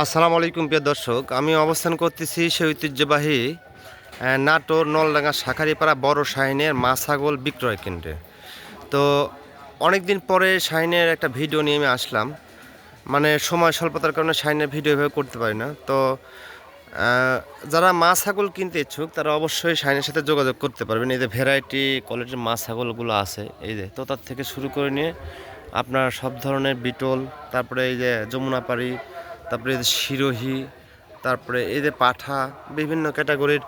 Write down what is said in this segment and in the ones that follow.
আসসালামু আলাইকুম প্রিয় দর্শক, আমি অবস্থান করতেছি সেই ঐতিহ্যবাহী নাটোর নলডাঙ্গা শাখারিপাড়া বড় শাহিনের মা ছাগল বিক্রয় কেন্দ্রে। তো অনেক দিন পরে শাহিনের একটা ভিডিও নিয়ে আমি আসলাম। মানে সময় স্বল্পতার কারণে শাহিনের ভিডিও এভাবে করতে পারি না। তো যারা মা ছাগল কিনতে ইচ্ছুক, তারা অবশ্যই শাহিনের সাথে যোগাযোগ করতে পারবেন। এই যে ভ্যারাইটি কোয়ালিটির মা ছাগলগুলো আছে, এই যে, তোতার থেকে শুরু করে নিয়ে আপনার সব ধরনের বিটল, তারপরে এই যে যমুনাপাড়ি তারপরে শিরোহী, তারপরে এদের পাঠা, বিভিন্ন ক্যাটাগরির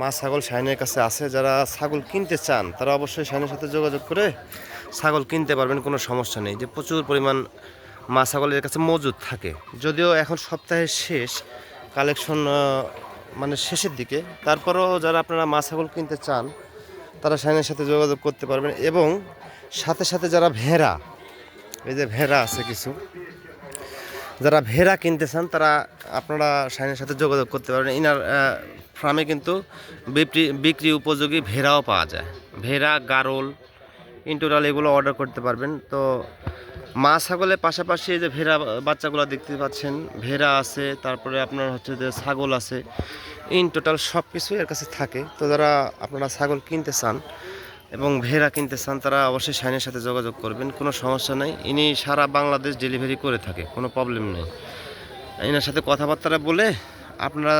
মা ছাগল শাইনের কাছে আছে। যারা ছাগল কিনতে চান, তারা অবশ্যই শাইনের সাথে যোগাযোগ করে ছাগল কিনতে পারবেন, কোনো সমস্যা নেই। যে প্রচুর পরিমাণ মা ছাগলের কাছে মজুদ থাকে। যদিও এখন সপ্তাহের শেষ, কালেকশন মানে শেষের দিকে, তারপরেও যারা আপনারা মা ছাগল কিনতে চান, তারা শাইনের সাথে যোগাযোগ করতে পারবেন। এবং সাথে সাথে যারা ভেড়া, এই যে ভেড়া আছে কিছু যারা ভেড়া কিনতে চান, তারা আপনারা শাইনের সাথে যোগাযোগ করতে পারবেন। ইনার ফার্মে কিন্তু বিক্রি বিক্রি উপযোগী ভেড়াও পাওয়া যায়। ভেড়া, গারল ইন্টোরাল এগুলো অর্ডার করতে পারবেন। তো মা ছাগলের পাশাপাশি যে ভেড়া বাচ্চাগুলো দেখতে পাচ্ছেন, ভেড়া আছে, তারপরে আপনার হচ্ছে যে ছাগল আছে ইন টোটাল সব কিছুই এর কাছে থাকে। তো যারা আপনারা ছাগল কিনতে চান এবং ভেড়া কিনতে চান তারা অবশ্যই সাইনের সাথে যোগাযোগ করবেন, কোনো সমস্যা নেই। ইনি সারা বাংলাদেশ ডেলিভারি করে থাকে, কোনো প্রবলেম নেই। এনার সাথে কথাবার্তা বলে আপনারা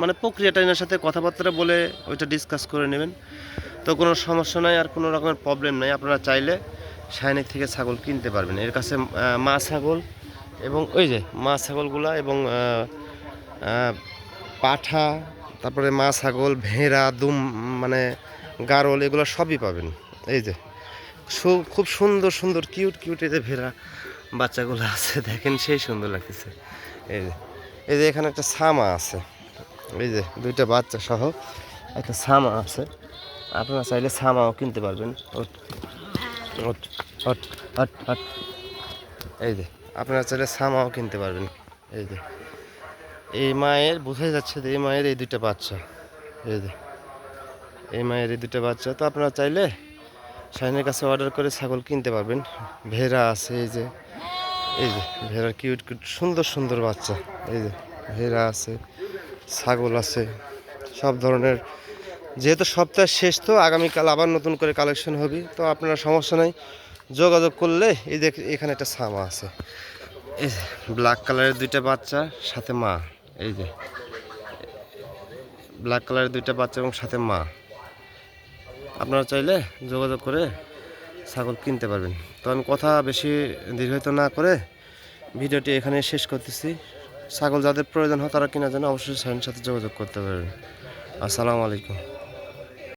মানে প্রক্রিয়াটা এনার সাথে কথাবার্তা বলে ওইটা ডিসকাস করে নেবেন। তো কোনো সমস্যা নাই আর কোনো রকমের প্রবলেম নাই, আপনারা চাইলে সাইনের থেকে ছাগল কিনতে পারবেন। এর কাছে মা ছাগল এবং ওই যে মা ছাগলগুলা এবং পাঠা, তারপরে মা ছাগল, ভেড়া, দুম মানে গারল, এগুলো সবই পাবেন। এই যে খুব সুন্দর সুন্দর, কিউট কিউট এই যে ভেড়া বাচ্চাগুলো আছে, দেখেন সেই সুন্দর লাগতেছে। এই যে এই যে এখানে একটা ছামা আছে। এই যে, দুইটা বাচ্চা সহ একটা ছামা আছে। আপনারা চাইলে ছামাও কিনতে পারবেন। এই যে, আপনারা চাইলে সামাও কিনতে পারবেন। এই যে, এই মায়ের, বোঝাই যাচ্ছে যে এই মায়ের এই দুইটা বাচ্চা। এই যে এই মায়ের এই দুটো বাচ্চা। তো আপনারা চাইলে শাইনের কাছে অর্ডার করে ছাগল কিনতে পারবেন। ভেড়া আছে, এই যে এই যে ভেড়ার কিউট কিউট সুন্দর সুন্দর বাচ্চা। এই যে, ভেড়া আছে, ছাগল আছে, সব ধরনের। যেহেতু সপ্তাহ শেষ, তো আগামীকাল আবার নতুন করে কালেকশন হবে। তো আপনার সমস্যা নাই, যোগাযোগ করলে এই দেখ, এখানে একটা ছামা আছে। এই ব্ল্যাক কালারের দুইটা বাচ্চা, সাথে মা। এই যে ব্ল্যাক কালারের দুইটা বাচ্চা এবং সাথে মা। আপনারা চাইলে যোগাযোগ করে ছাগল কিনতে পারবেন। তো আমি কথা বেশি দীর্ঘায়িত না করে ভিডিওটি এখানে শেষ করতেছি। ছাগল যাদের প্রয়োজন হয় তারা কেনার জন্য অবশ্যই সাইনের সাথে যোগাযোগ করতে পারবেন। আসসালামু আলাইকুম।